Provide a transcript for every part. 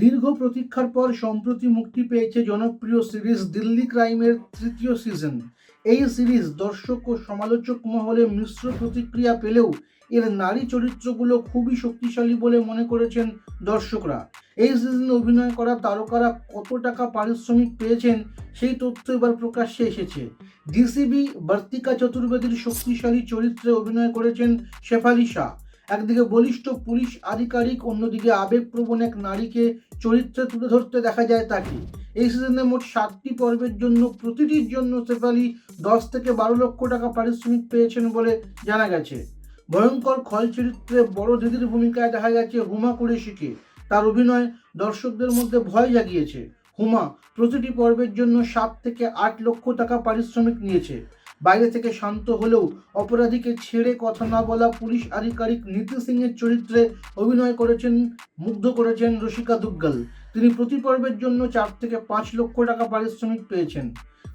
দীর্ঘ প্রতীক্ষার পর সম্প্রতি মুক্তি পেয়েছে জনপ্রিয় সিরিজ দিল্লি ক্রাইমের তৃতীয় সিজন এই সিরিজ দর্শক ও সমালোচক মহলে মিশ্র প্রতিক্রিয়া পেলেও এর নারী চরিত্রগুলো খুবই শক্তিশালী বলে মনে করেছেন দর্শকরা। এই সিজনে অভিনয় করা তারকারা কত টাকা পারিশ্রমিক পেয়েছেন সেই তথ্য এবার প্রকাশ্যে এসেছে। ডিসিবি বার্তিকা চতুর্বেদীর শক্তিশালী চরিত্রে অভিনয় করেছেন শেফালি শাহ। একদিকে বলিষ্ঠ পুলিশ আধিকারিক, অন্যদিকে আবেগপ্রবণ এক নারীকে চরিত্রে তুলে ধরতে দেখা যায় তাকে। এই সিজনে মোট সাতটি পর্বের জন্য, প্রতিটির জন্য শেফালি দশ থেকে বারো লক্ষ টাকা পারিশ্রমিক পেয়েছেন বলে জানা গেছে। ভয়ঙ্কর খল চরিত্রে বড় দিদির ভূমিকায় দেখা গেছে হুমা কুরেশিকে। তার অভিনয় দর্শকদের মধ্যে ভয় জাগিয়েছে। হুমা প্রতিটি পর্বের জন্য সাত থেকে আট লক্ষ টাকা পারিশ্রমিক নিয়েছে। বাইরে থেকে শান্ত হলেও অপরাধীকে ছেড়ে কথা না বলা পুলিশ আধিকারিক নীতি সিংয়ের চরিত্রে অভিনয় করেছেন, মুগ্ধ করেছেন রসিকা দুগ্গাল। তিনি প্রতি পর্বের জন্য চার থেকে পাঁচ লক্ষ টাকা পারিশ্রমিক পেয়েছেন।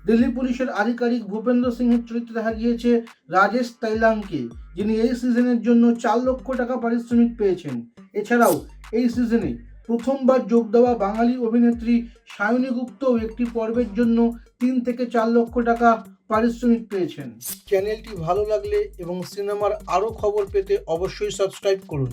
দিল্লি পুলিশের আধিকারিক ভূপেন্দ্র সিংহের চরিত্রে দেখা গিয়েছে রাজেশ তাইলাংকে যিনি এই সিজনের জন্য চার লক্ষ টাকা পারিশ্রমিক পেয়েছেন। এছাড়াও এই সিজনে প্রথমবার যোগ দেওয়া বাঙালি অভিনেত্রী সায়নী গুপ্তও একটি পর্বের জন্য তিন থেকে চার লক্ষ টাকা পারিশ্রমিক পেয়েছেন। চ্যানেলটি ভালো লাগলে এবং সিনেমার আরও খবর পেতে অবশ্যই সাবস্ক্রাইব করুন।